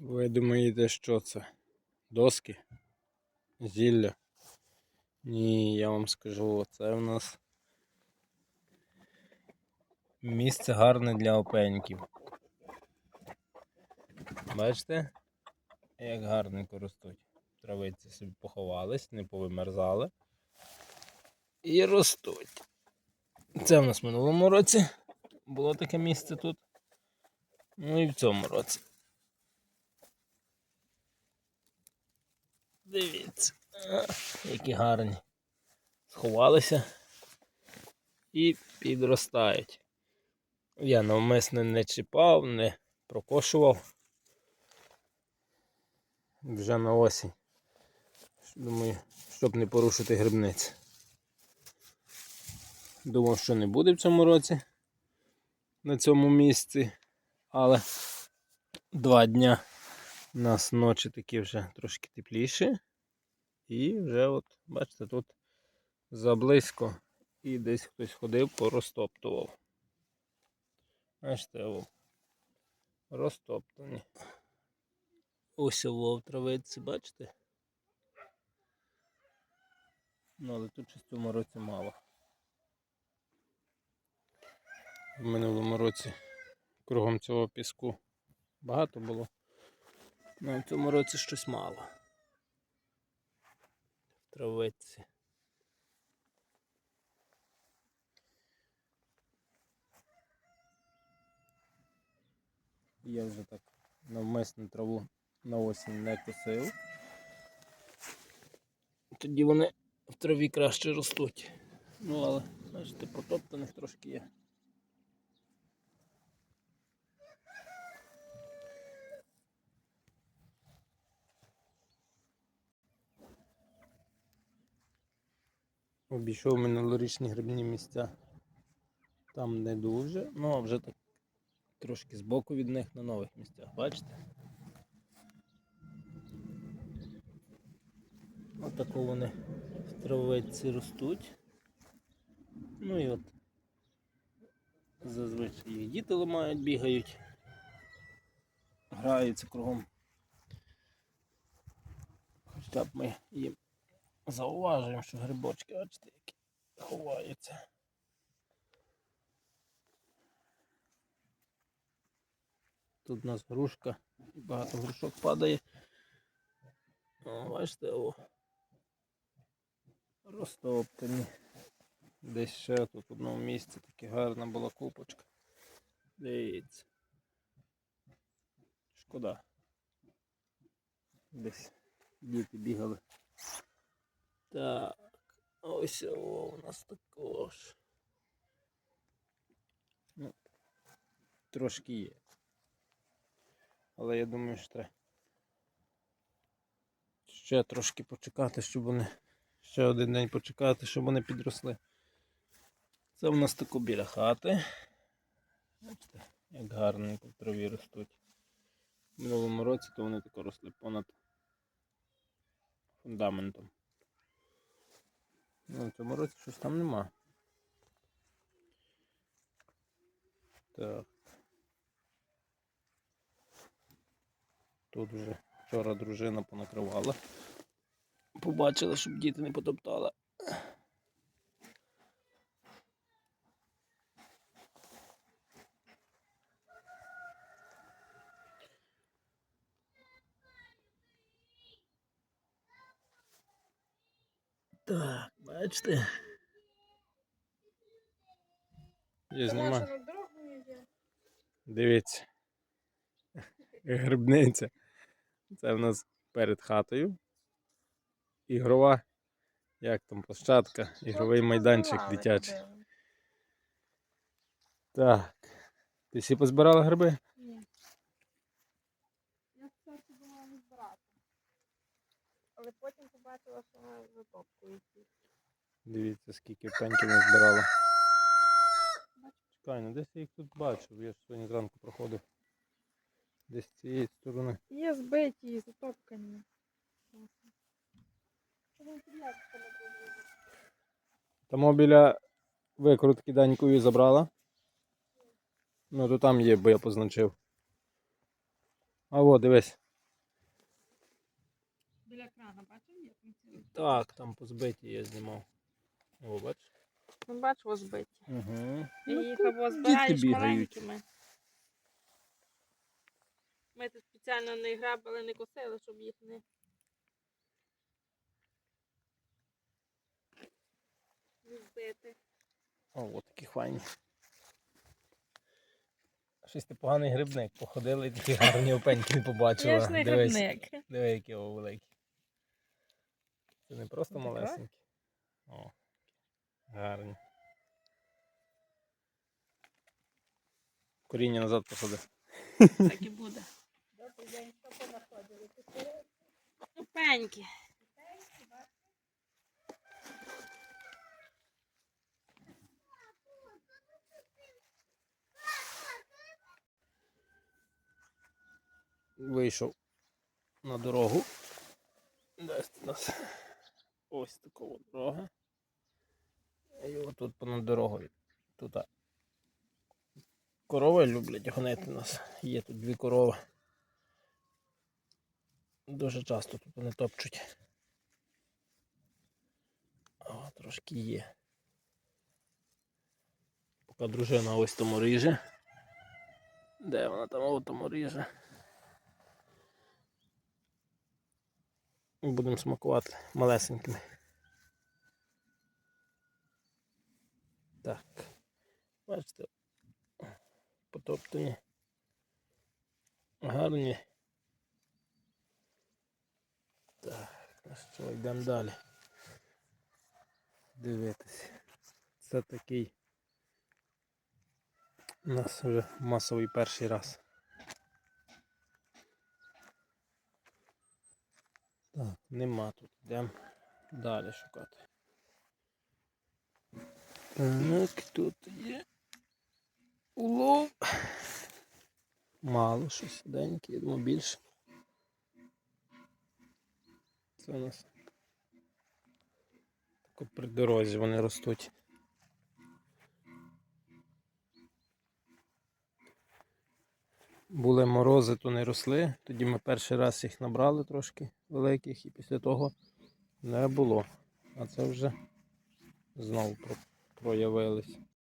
Ви думаєте, що це? Доски? Зілля? Ні, я вам скажу, це в нас місце гарне для опеньків. Бачите, як гарненько ростуть. Травиці собі поховались, не повимерзали. І ростуть. Це в нас в минулому році було таке місце тут. Ну і в цьому році. Дивіться, а, які гарні. Сховалися і підростають. Я навмисне не чіпав, не прокошував. Вже на осінь. Думаю, щоб не порушити грибниць. Думав, що не буде в цьому році на цьому місці, але два дня у нас ночі такі вже трошки тепліші. І вже от, бачите, тут заблизько і десь хтось ходив, порозтоптував. Бачите, о, розтоптані. Ось в травиці, бачите? Ну, але тут щось в цьому році мало. В минулому році кругом цього піску багато було. Ну, в цьому році щось мало. Травиці. Я вже так навмисно траву на осінь не косив. Тоді вони в траві краще ростуть. Ну, але, бачите, потоптаних трошки є. Обійшов минулорічні грибні місця. Там не дуже, ну а вже так трошки збоку від них на нових місцях, бачите? Отако вони в травиці ростуть. Ну і от зазвичай їх діти ламають, бігають, граються кругом. Хоча б ми їм зауважуємо, що грибочки, бачите, які ховаються. Тут у нас грушка, і багато грушок падає. О, бачите, о. Розтоптані. Десь ще тут в одному місці таке гарна була купочка. Дивіться. Шкода. Десь діти бігали. Так, ось о, у нас також. Ну, трошки є. Але я думаю, що треба ще трошки почекати, щоб вони ще один день почекати, щоб вони підросли. Це в нас тако біля хати. Бачите, як гарненько в траві ростуть. В минулому році то вони тако росли понад фундаментом. Ну, в цьому році щось там нема. Так. Тут вже вчора дружина понакривала. Побачила, щоб діти не потоптали. Так, бачите. Я знімаю. Дивіться. Грибниця. Це в нас перед хатою. Ігрова. Як там площадка, ігровий майданчик дитячий. Так. Ти всі позбирала гриби? Ні. Я спочатку думала не збирати. Але потім побачила, що вона затопкує. Дивіться, скільки пеньків назбирала. Чекай, ну десь я їх тут бачив, я ж сьогодні зранку проходив. Десь з цієї сторони. Є збиті і затопкані. Тому біля викрутки данькою забрала. Ну то там є, бо я позначив. А от, дивись, Ага, бачив, як ми. Так, там позбиті я знімав. О, бачиш? Ну, бач, ось биті. Угу. І їх або збираєш маленькими. Ми тут спеціально не грабили, не косили, щоб їх не. не збити. О, от такі файні. Щось ти поганий грибник. Походили і такі гарні опеньки не побачила. Я ж не Дивись, грибник. Диви, які о великі. Це не просто Ну, малесенькі. О, гарні. Коріння назад посади. Так і буде. Пеньки. Вийшов на дорогу. Десь у нас ось така от І отут понад дорогою. Тут корови люблять гонити нас. Є тут дві корови. Дуже часто тут вони топчуть. О, трошки є. Поки дружина ось тому ріже. Де вона там ось тому ріже? Будемо смакувати малесенькими. Так. Бачите, потоптані. Гарні. Так, ну що, йдемо далі. Дивитись. Це такий у нас вже масовий перший раз. Так, нема тут. Йдемо далі шукати. Так, тут є улов. Мало щось, деньки, я думаю, більше. Це у нас тако при дорозі вони ростуть. Були морози, то не росли. Тоді ми перший раз їх набрали трошки великих і після того не було. А це вже знову про- проявились.